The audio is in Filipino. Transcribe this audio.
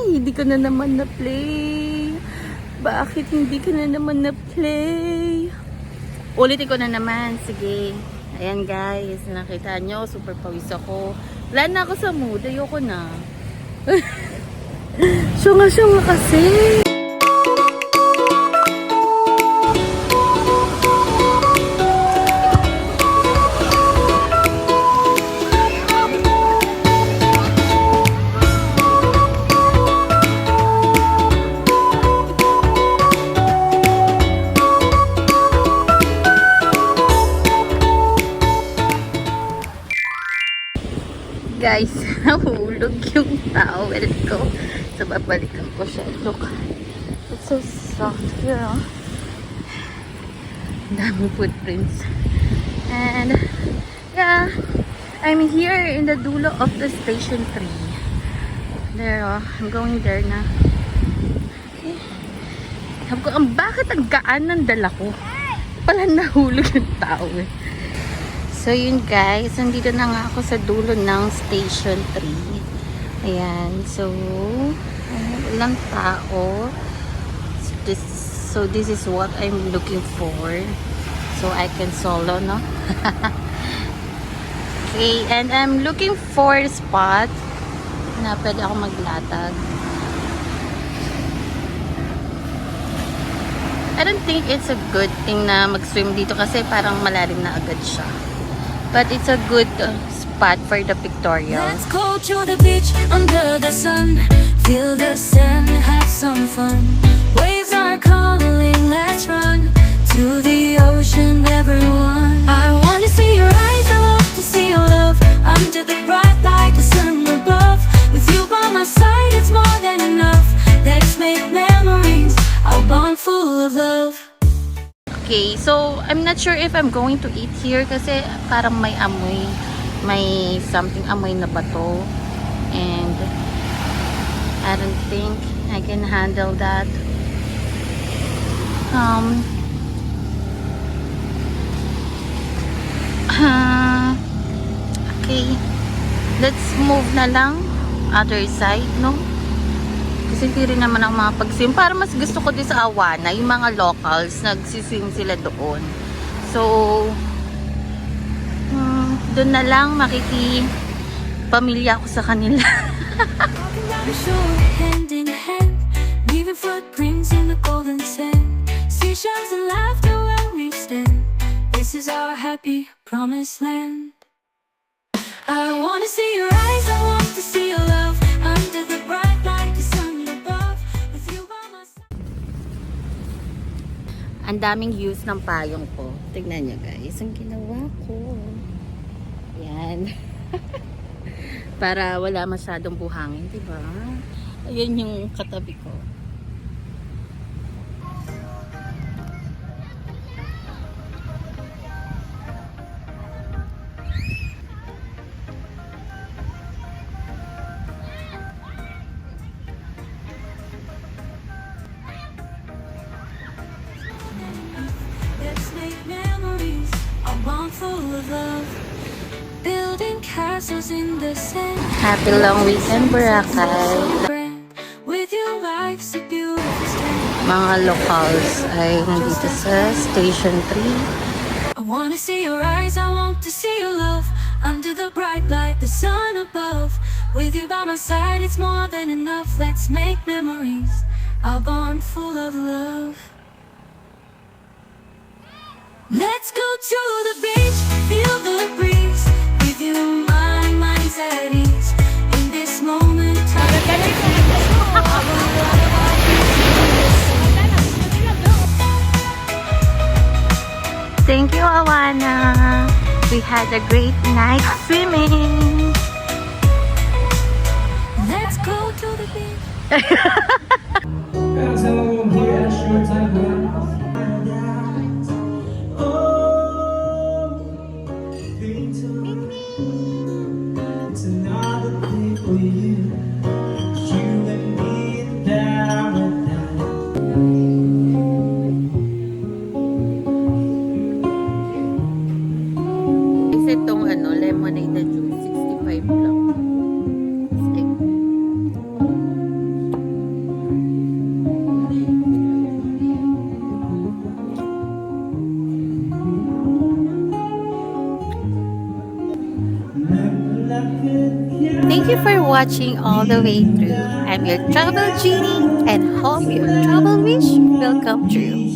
Ay, hindi ko na naman na-play. Bakit hindi ka na naman na-play? Ulitin ko na naman. Sige. Ayan guys, nakita nyo, super pawis ako. Wala na ako sa mood. Ayoko na. Syunga-syunga kasi. Guys, nahulog yung towel ko. So, babalikan ko siya. Look, it's so soft here. Oh. Daming footprints. And, yeah, I'm here in the dulo of the station 3. There, oh. I'm going there na. Okay. Sabi ko, bakit ang gaan ng dala ko? Pala nahulog yung towel. So yun guys, nandito na nga ako sa dulo ng station 3. Ayan, so walang tao. So this, so this is what I'm looking for. So I can solo, no? okay, and I'm looking for spot na pwede ako maglatag. I don't think it's a good thing na mag-swim dito kasi parang malalim na agad siya. But it's a good uh, spot for the pictorial. Let's go to the beach under the sun. Feel the sand, and have some fun. Waves are calling, let's run to the ocean, everyone. I wanna see your eyes, I want to see your love. Under the bright light, the sun above. With you by my side, it's more than enough. Let's make memories, a bond full of love. Okay, so I'm not sure if I'm going to eat here kasi parang may amoy, may something amoy na bato. And I don't think I can handle that. Um, ah, okay, let's move na lang other side, no? Kasi rin naman ako makapag-swim. Para mas gusto ko din sa Awana, yung mga locals, nagsiswim sila doon. So, hmm, doon na lang makiki pamilya ako sa kanila. Footprints in the golden sand. Seashells and laughter where we stand. This is our happy promised land. Ang daming use ng payong ko. Tignan nyo guys, ang ginawa ko. Yan. Para wala masyadong buhangin, di ba? Ayan yung katabi ko. Happy long weekend, Boracay. With you, life's a beautiful stand. Mga locals ay nandito sa Station I wanna see your eyes, I want to see your love. Under the bright light, the sun above. With you by my side, it's more than enough. Let's make memories, a bond full of love. Let's go to the beach, Thank you, Awana. We had a great night swimming. Let's go to the beach Thank you for watching all the way through. I'm your travel genie and hope your travel wish will come true.